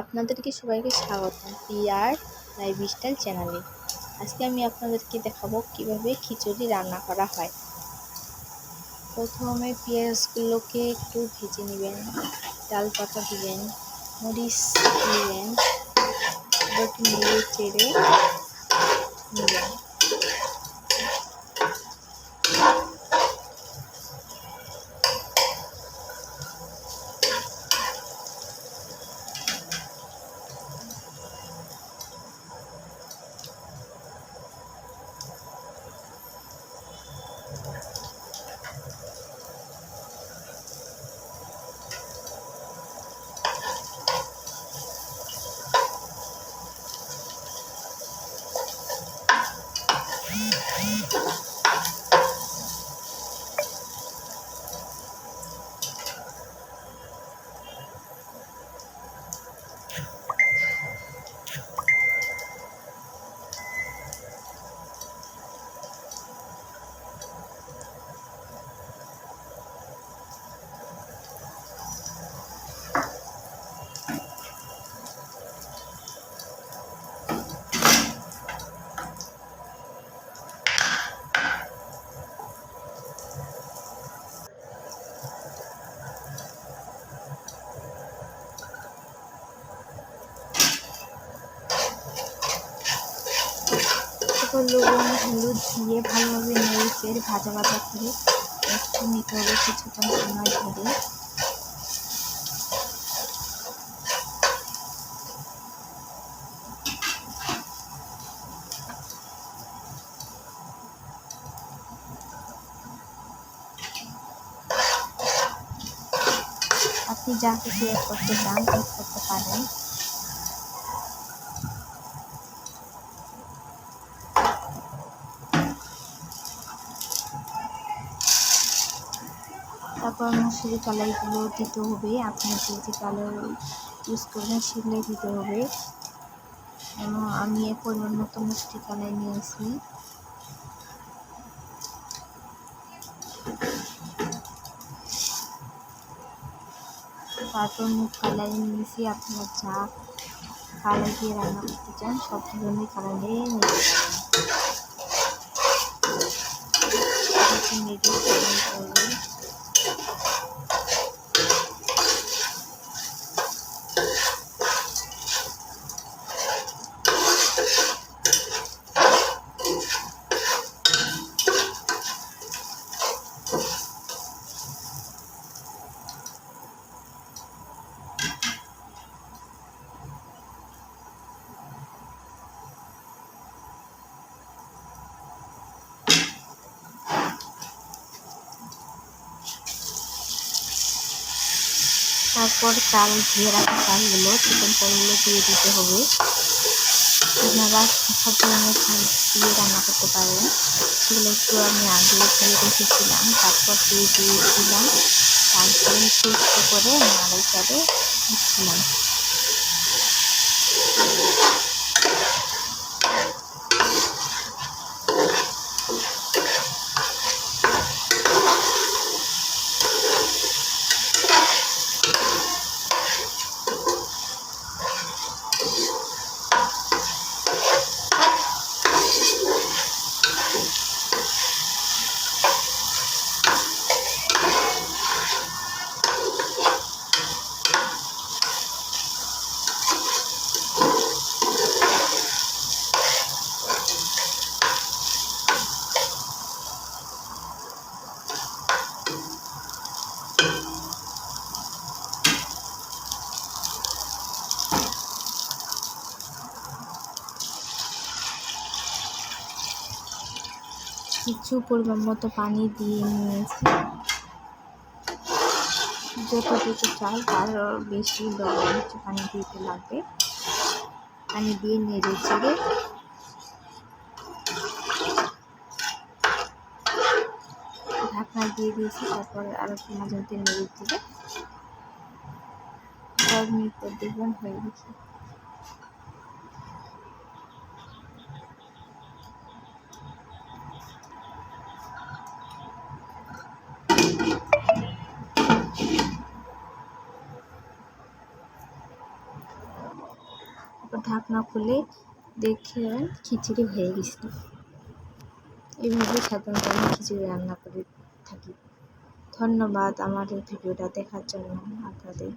আপনাদেরকে সবাইকে স্বাগত পিয়ার লাইফ স্টাইল চ্যানেলে। আজকে আমি আপনাদেরকে দেখাবো কীভাবে খিচুড়ি রান্না করা হয়। প্রথমে পেঁয়াজগুলোকে একটু ভেজে নেবেন, ডাল পাতা দিবেন, মরিচ দিবেন, একটু চেড়ে নেবেন। লবণ, হলুদ দিয়ে ভালোভাবে নেড়ে ভাজা ভাজা করে একটু নিতে হবে কিছুক্ষণ সময় ধরে। আপনি যা কিছু করতে চান করতে পারেন। তারপর মসুরি কালাইগুলো দিতে হবে। আপনি যে যে কালার ইউজ করবেন সেগুলোই দিতে হবে। এবং আমি এ পরিমাণ মতো মসুরি কালাই নিয়েছি তারপর মুখ কালাই নিয়েছি আপনার যা কালার দিয়ে রান্না করতে চান, সব ধরনের দিয়ে নিতে পারেন। তারপর চাল ধুয়ে রাখা চালগুলো চিকেন চালগুলো দিয়ে দিতে হবে। আপনারা সব ধরনের চাল দিয়ে রান্না করতে পারেন সেগুলো একটু আমি আগে ফেলে রেখেছিলাম, তারপর দিয়ে দিয়েছিলাম তারপরে একটু একটু করে নাড়াই চালে দিচ্ছিলাম কিছু পরিমাণ মতো পানি দিয়ে নিয়েছি। যতটুকু চাল, তার বেশি হচ্ছে পানি দিতে লাগবে। পানি দিয়ে নেড়ে চেড়ে ঢাকনা দিয়ে দিয়েছি, তারপর আরও একটু মাঝে মধ্যে নেড়ে চেড়ে দশ মিনিট পর দেখবেন হয়ে গেছে তারপর ঢাকনা খুলে দেখে খিচুড়ি হয়ে গেছিল এইভাবে সাধারণত আমি খিচুড়ি রান্না করে থাকি। ধন্যবাদ আমার এই ভিডিওটা দেখার জন্য আপনাদের।